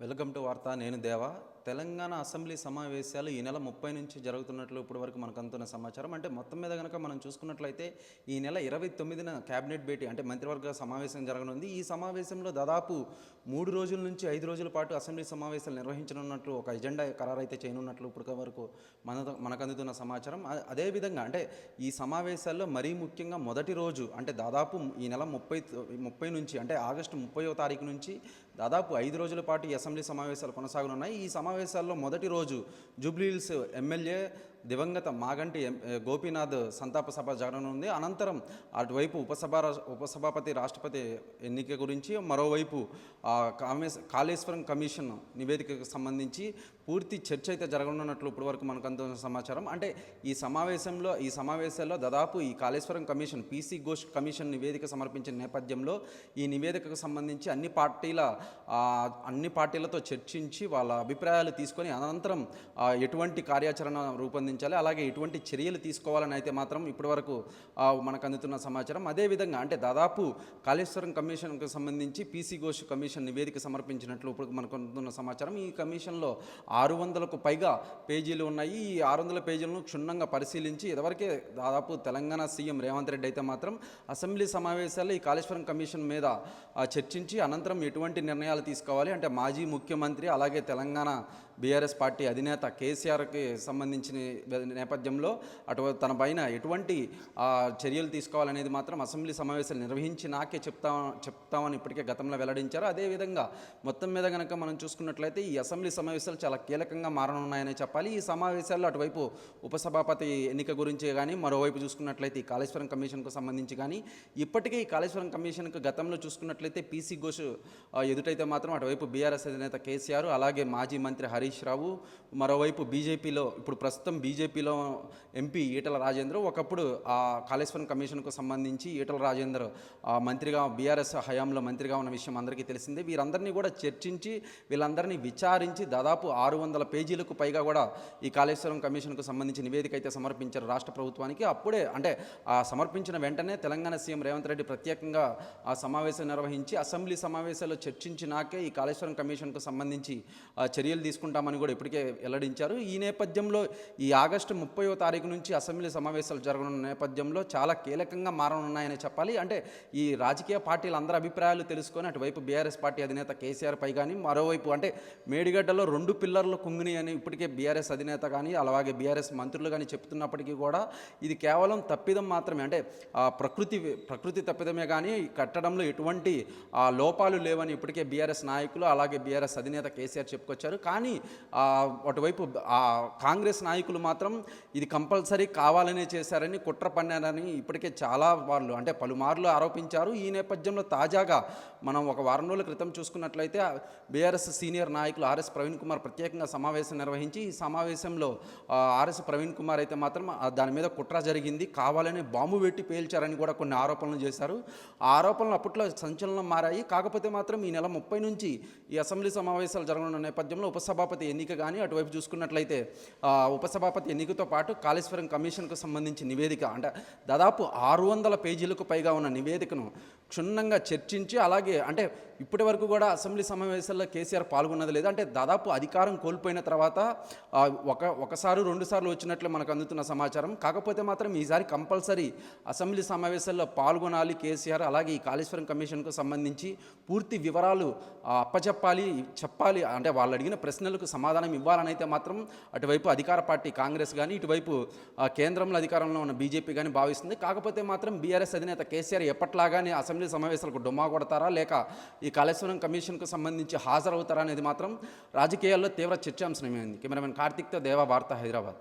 Welcome to వార్త నేను దేవా. తెలంగాణ అసెంబ్లీ సమావేశాలు ఈ నెల ముప్పై నుంచి జరుగుతున్నట్లు ఇప్పటి వరకు మనకు అందుతున్న సమాచారం. అంటే మొత్తం మీద కనుక మనం చూసుకున్నట్లయితే ఈ నెల ఇరవై తొమ్మిదిన క్యాబినెట్ భేటీ అంటే మంత్రివర్గ సమావేశం జరగనుంది. ఈ సమావేశంలో దాదాపు మూడు రోజుల నుంచి ఐదు రోజుల పాటు అసెంబ్లీ సమావేశాలు నిర్వహించనున్నట్లు ఒక ఎజెండా ఖరారు అయితే చేయనున్నట్లు ఇప్పటి వరకు మన మనకు అందుతున్న సమాచారం అదేవిధంగా అంటే ఈ సమావేశాల్లో మరీ ముఖ్యంగా మొదటి రోజు అంటే దాదాపు ఈ నెల ముప్పై ముప్పై నుంచి అంటే ఆగస్టు ముప్పయో తారీఖు నుంచి దాదాపు ఐదు రోజుల పాటు ఈ అసెంబ్లీ సమావేశాలు కొనసాగనున్నాయి. ఈ సమావేశం సమావేశాల్లో మొదటి రోజు జూబ్లీహిల్స్ ఎమ్మెల్యే దివంగత మాగంటి ఎం- గోపీనాథ్ సంతాప సభ జరగనుంది అనంతరం అటువైపు ఉపసభ ఉపసభాపతి రాష్ట్రపతి ఎన్నిక గురించి మరోవైపు కాళేశ్వరం కమిషన్ నివేదికకు సంబంధించి పూర్తి చర్చ అయితే జరగనున్నట్లు ఇప్పటి వరకు మనకు అందుతున్న సమాచారం. అంటే ఈ సమావేశంలో ఈ సమావేశాల్లో దాదాపు ఈ Kaleshwaram commission PC Ghosh commission నివేదిక సమర్పించిన నేపథ్యంలో ఈ నివేదికకు సంబంధించి అన్ని పార్టీల అన్ని పార్టీలతో చర్చించి వాళ్ళ అభిప్రాయాలు తీసుకొని అనంతరం ఎటువంటి కార్యాచరణ రూపొంది రూపొందించాలి. అలాగే ఎటువంటి చర్యలు తీసుకోవాలని అయితే మాత్రం ఇప్పటివరకు మనకు అందుతున్న సమాచారం. అదేవిధంగా అంటే దాదాపు కాళేశ్వరం కమిషన్కు సంబంధించి పీసీ ఘోష్ కమిషన్ నివేదిక సమర్పించినట్లు ఇప్పుడు మనకు అందుతున్న సమాచారం. ఈ కమిషన్లో ఆరు వందలకు పైగా పేజీలు ఉన్నాయి. ఈ ఆరు వందల పేజీలను క్షుణ్ణంగా పరిశీలించి ఇదివరకే దాదాపు తెలంగాణ సీఎం రేవంత్ రెడ్డి అయితే మాత్రం అసెంబ్లీ సమావేశాల్లో ఈ కాళేశ్వరం కమిషన్ మీద చర్చించి అనంతరం ఎటువంటి నిర్ణయాలు తీసుకోవాలి అంటే మాజీ ముఖ్యమంత్రి అలాగే తెలంగాణ బీఆర్ఎస్ పార్టీ అధినేత కేసీఆర్కి సంబంధించిన నేపథ్యంలో అటు తన పైన ఎటువంటి చర్యలు తీసుకోవాలనేది మాత్రం అసెంబ్లీ సమావేశాలు నిర్వహించి నాకే చెప్తా చెప్తామని ఇప్పటికే గతంలో వెల్లడించారు. అదేవిధంగా మొత్తం మీద కనుక మనం చూసుకున్నట్లయితే ఈ అసెంబ్లీ సమావేశాలు చాలా కీలకంగా మారనున్నాయని చెప్పాలి. ఈ సమావేశాల్లో అటువైపు ఉపసభాపతి ఎన్నిక గురించి కానీ మరోవైపు చూసుకున్నట్లయితే ఈ కాళేశ్వరం కమిషన్కు సంబంధించి కానీ ఇప్పటికే ఈ కాళేశ్వరం కమిషన్కు గతంలో చూసుకున్నట్లయితే పీసీ ఘోష్ ఎదుటైతే మాత్రం అటువైపు బీఆర్ఎస్ అధినేత కేసీఆర్ అలాగే మాజీ మంత్రి హరీష్ రావు మరోవైపు బీజేపీలో ఇప్పుడు ప్రస్తుతం బీజేపీలో ఎంపీ ఈటల రాజేంద్ర ఒకప్పుడు ఆ కాళేశ్వరం కమిషన్కు సంబంధించి ఈటల రాజేందర్ మంత్రిగా బీఆర్ఎస్ హయాంలో మంత్రిగా ఉన్న విషయం అందరికీ తెలిసిందే. వీరందరినీ కూడా చర్చించి వీళ్ళందరినీ విచారించి దాదాపు ఆరు వందల పేజీలకు పైగా కూడా ఈ కాళేశ్వరం కమిషన్కు సంబంధించి నివేదిక అయితే సమర్పించారు రాష్ట్ర ప్రభుత్వానికి. అప్పుడే అంటే ఆ సమర్పించిన వెంటనే తెలంగాణ సీఎం రేవంత్ రెడ్డి ప్రత్యేకంగా ఆ సమావేశం నిర్వహించి అసెంబ్లీ సమావేశాల్లో చర్చించినాకే ఈ కాళేశ్వరం కమిషన్కు సంబంధించి చర్యలు తీసుకుంటామని కూడా ఇప్పటికే వెల్లడించారు. ఈ నేపథ్యంలో ఈ ఆగస్టు ముప్పయో తారీఖు నుంచి అసెంబ్లీ సమావేశాలు జరగనున్న నేపథ్యంలో చాలా కీలకంగా మారనున్నాయని చెప్పాలి. అంటే ఈ రాజకీయ పార్టీల అందరి అభిప్రాయాలు తెలుసుకొని అటువైపు బీఆర్ఎస్ పార్టీ అధినేత కేసీఆర్ పై కానీ మరోవైపు అంటే మేడిగడ్డలో రెండు పిల్లర్లు కుంగిని అని ఇప్పటికే బీఆర్ఎస్ అధినేత కానీ అలాగే బీఆర్ఎస్ మంత్రులు కానీ చెప్తున్నప్పటికీ కూడా ఇది కేవలం తప్పిదం మాత్రమే. అంటే ప్రకృతి ప్రకృతి తప్పిదమే కానీ కట్టడంలో ఎటువంటి లోపాలు లేవని ఇప్పటికే బీఆర్ఎస్ నాయకులు అలాగే బీఆర్ఎస్ అధినేత కేసీఆర్ చెప్పుకొచ్చారు. కానీ అటువైపు కాంగ్రెస్ నాయకులు మాత్రం ఇది కంపల్సరీ కావాలనే చేశారని కుట్ర పన్నారని ఇప్పటికే చాలా వాళ్ళు అంటే పలుమార్లు ఆరోపించారు. ఈ నేపథ్యంలో తాజాగా మనం ఒక వారం రోజుల క్రితం చూసుకున్నట్లయితే బీఆర్ఎస్ సీనియర్ నాయకులు ఆర్ఎస్ ప్రవీణ్ కుమార్ ప్రత్యేకంగా సమావేశం నిర్వహించి ఈ సమావేశంలో ఆర్ఎస్ ప్రవీణ్ కుమార్ అయితే మాత్రం దాని మీద కుట్ర జరిగింది. కావాలని బాంబు పెట్టి పేల్చారని కూడా కొన్ని ఆరోపణలు చేశారు. ఆ ఆరోపణలు అప్పట్లో సంచలనం మారాయి. కాకపోతే మాత్రం ఈ నెల ముప్పై నుంచి ఈ అసెంబ్లీ సమావేశాలు జరగనున్న నేపథ్యంలో ఉపసభాపతి ఎన్నిక కానీ అటువైపు చూసుకున్నట్లయితే ఉపసభాపతి సభాపతి ఎన్నికతో పాటు కాళేశ్వరం కమిషన్కు సంబంధించి నివేదిక. అంటే దాదాపు ఆరు వందల పేజీలకు పైగా ఉన్న నివేదికను క్షుణ్ణంగా చర్చించి అలాగే అంటే ఇప్పటి వరకు కూడా అసెంబ్లీ సమావేశాల్లో కేసీఆర్ పాల్గొన్నది లేదు. అంటే దాదాపు అధికారం కోల్పోయిన తర్వాత ఒక ఒకసారి రెండు సార్లు వచ్చినట్లు మనకు అందుతున్న సమాచారం. కాకపోతే మాత్రం ఈసారి కంపల్సరీ అసెంబ్లీ సమావేశాల్లో పాల్గొనాలి కేసీఆర్ అలాగే ఈ కాళేశ్వరం కమిషన్కు సంబంధించి పూర్తి వివరాలు అప్పచెప్పాలి చెప్పాలి. అంటే వాళ్ళు అడిగిన ప్రశ్నలకు సమాధానం ఇవ్వాలని అయితే మాత్రం అటువైపు అధికార పార్టీ కాంగ్రెస్ కాంగ్రెస్ కానీ ఇటువైపు కేంద్రంలో అధికారంలో ఉన్న బీజేపీ కానీ భావిస్తుంది. కాకపోతే మాత్రం బీఆర్ఎస్ అధినేత కేసీఆర్ ఎప్పట్లాగానే అసెంబ్లీ సమావేశాలకు డొమ్మా కొడతారా? లేక ఈ కాళేశ్వరం కమిషన్కు సంబంధించి హాజరవుతారా అనేది మాత్రం రాజకీయాల్లో తీవ్ర చర్చాంశమైంది కెమెరామెన్ కార్తిక్తో దేవా వార్త హైదరాబాద్.